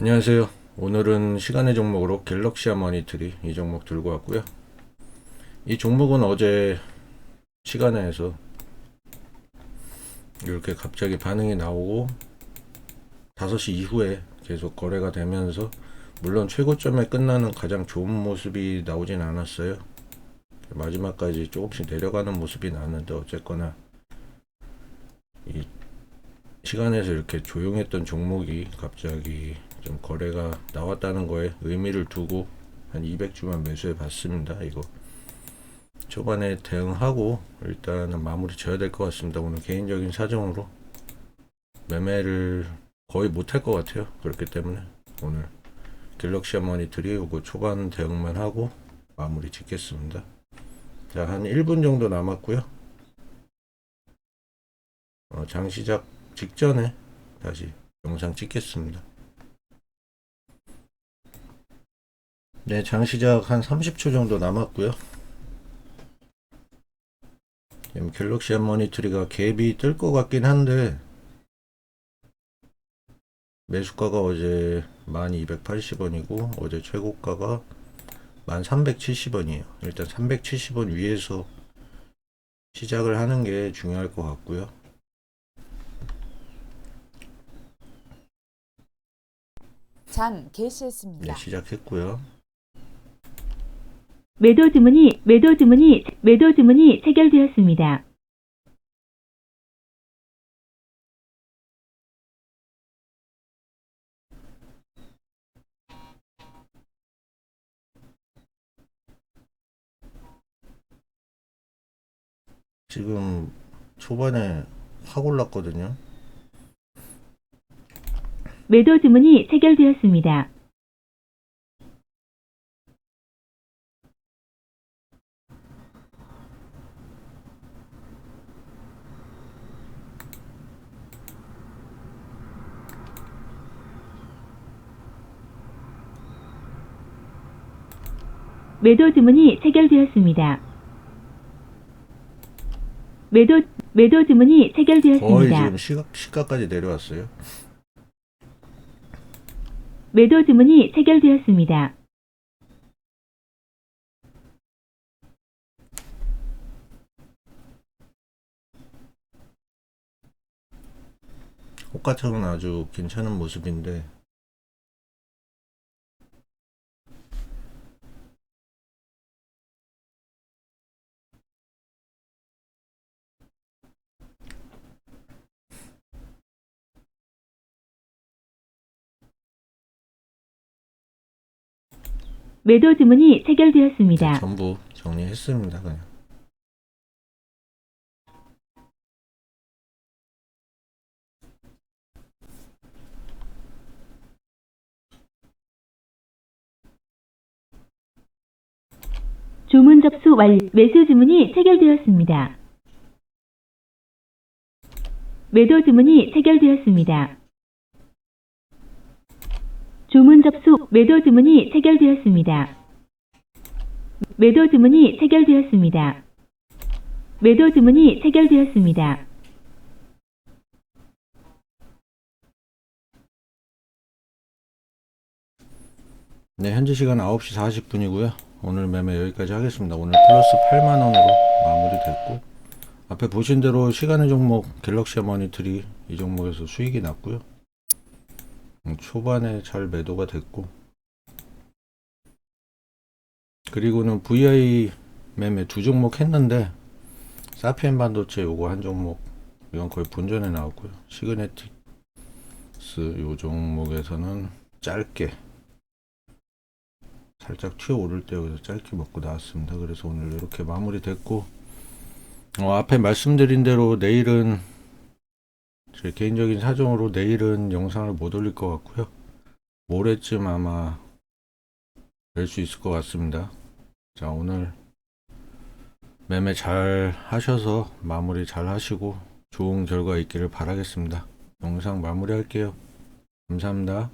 안녕하세요. 오늘은 시간의 종목으로 갤럭시아 머니트리 이 종목 들고 왔고요. 이 종목은 어제 시간에서 이렇게 갑자기 반응이 나오고 5시 이후에 계속 거래가 되면서 물론 최고점에 끝나는 가장 좋은 모습이 나오진 않았어요. 마지막까지 조금씩 내려가는 모습이 나왔는데 어쨌거나 이 시간에서 이렇게 조용했던 종목이 갑자기 좀 거래가 나왔다는 거에 의미를 두고 한 200주만 매수해 봤습니다. 이거 초반에 대응하고 일단은 마무리 져야 될 것 같습니다. 오늘 개인적인 사정으로 매매를 거의 못할 것 같아요. 그렇기 때문에 오늘 갤럭시 머니트리 요거 초반 대응만 하고 마무리 짓겠습니다. 자, 한 1분 정도 남았고요. 어, 장 시작 직전에 다시 영상 찍겠습니다. 네, 장 시작 한 30초 정도 남았고요. 지금 갤럭시 머니트리가 갭이 뜰 것 같긴 한데 매수가가 어제 1280원이고 어제 최고가가 1370원이에요. 일단 370원 위에서 시작을 하는 게 중요할 것 같고요. 장 개시했습니다. 네, 시작했고요. 매도 주문이 매도 주문이 매도 주문이 체결되었습니다. 지금 초반에 확 올랐거든요. 매도 주문이 체결되었습니다. 매도 주문이 체결되었습니다. 매도 매도 주문이 거의 체결되었습니다. 지금 시가, 시가까지 내려왔어요. 매도 주문이 체결되었습니다. 호가창은 아주 괜찮은 모습인데 매도 주문이 체결되었습니다. 전부 정리했습니다. 그냥. 주문 접수 완 매수 주문이 체결되었습니다. 매도 주문이 체결되었습니다. 주문 접수 매도 주문이 체결되었습니다. 매도 주문이 체결되었습니다. 매도 주문이 체결되었습니다. 네, 현재 시간 9시 40분이고요. 오늘 매매 여기까지 하겠습니다. 오늘 플러스 8만 원으로 마무리됐고 앞에 보신 대로 시간의 종목 갤럭시 머니트리 이 종목에서 수익이 났고요. 음, 초반에 잘 매도가 됐고 그리고는 VI 매매 두 종목 했는데 사피엔 반도체 요거 한 종목 이건 거의 본전에 나왔고요. 시그네틱스 요 종목에서는 짧게 살짝 튀어오를 때 여기서 짧게 먹고 나왔습니다. 그래서 오늘 이렇게 마무리 됐고 어, 앞에 말씀드린 대로 내일은 제 개인적인 사정으로 내일은 영상을 못 올릴 것 같고요. 모레쯤 아마 낼수 있을 것 같습니다. 자 오늘 매매 잘 하셔서 마무리 잘 하시고 좋은 결과 있기를 바라겠습니다. 영상 마무리할게요. 감사합니다.